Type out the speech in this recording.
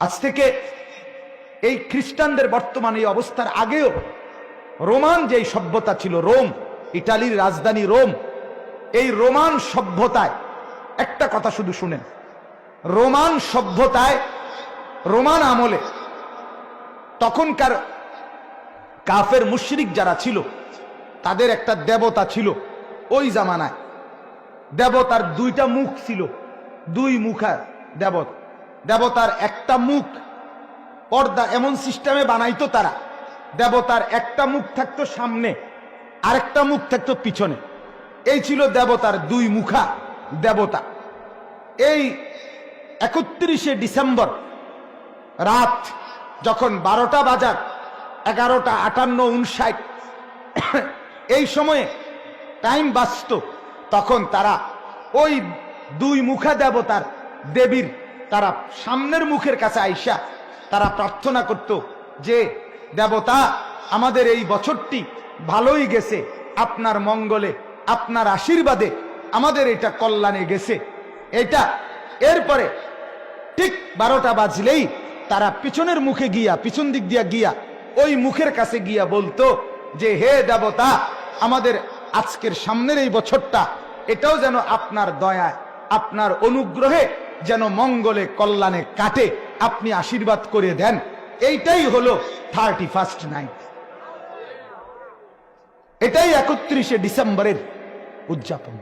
আজ থেকে এই খ্রিস্টানদের বর্তমান এই অবস্থার আগেও রোমান যেই সভ্যতা ছিল, রোম, ইটালির রাজধানী রোম, এই রোমান সভ্যতায়, একটা কথা শুধু শুনেন, রোমান সভ্যতায়, রোমান আমলে তখনকার কাফের মুশরিক যারা ছিল, তাদের একটা দেবতা ছিল ওই জামানায়। দেবতার দুইটা মুখ ছিল, দুই মুখা দেবতা। দেবতার একটা মুখ, পর্দা এমন সিস্টেমে বানাইতো তারা। দেবতার একটা মুখ থাকতো সামনে, আরেকটা মুখ থাকতো পিছনে। এই ছিল দেবতার দুই মুখা, দেবতা। এই একত্রিশে ডিসেম্বর রাত যখন বারোটা বাজার, এগারোটা আটান্ন উনষাট, এই সময়ে টাইম বাঁচত, তখন তারা ওই দুই মুখা দেবতার দেবীর তারা সামনের মুখের কাছে আইসা তারা প্রার্থনা করত যে, দেবতা, আমাদের এই বছরটি ভালোই গেছে। আপনার মঙ্গলে, আপনার আশীর্বাদে আমাদের এটা কল্যাণে গেছে। এটা এরপরে ঠিক বারোটা বাজলেই তারা পিছনের মুখে গিয়া, পিছন দিক দিয়া গিয়া ওই মুখের কাছে গিয়া বলতো যে, হে দেবতা, আমাদের আজকের সামনের এই বছরটা এটাও যেন আপনার দয়ায়, আপনার অনুগ্রহে যেন মঙ্গলে কল্যাণে কাটে, আপনি আশীর্বাদ করে দেন। এইটাই হলো থার্টি ফার্স্ট নাইট এটাই একত্রিশে ডিসেম্বরের উদযাপন।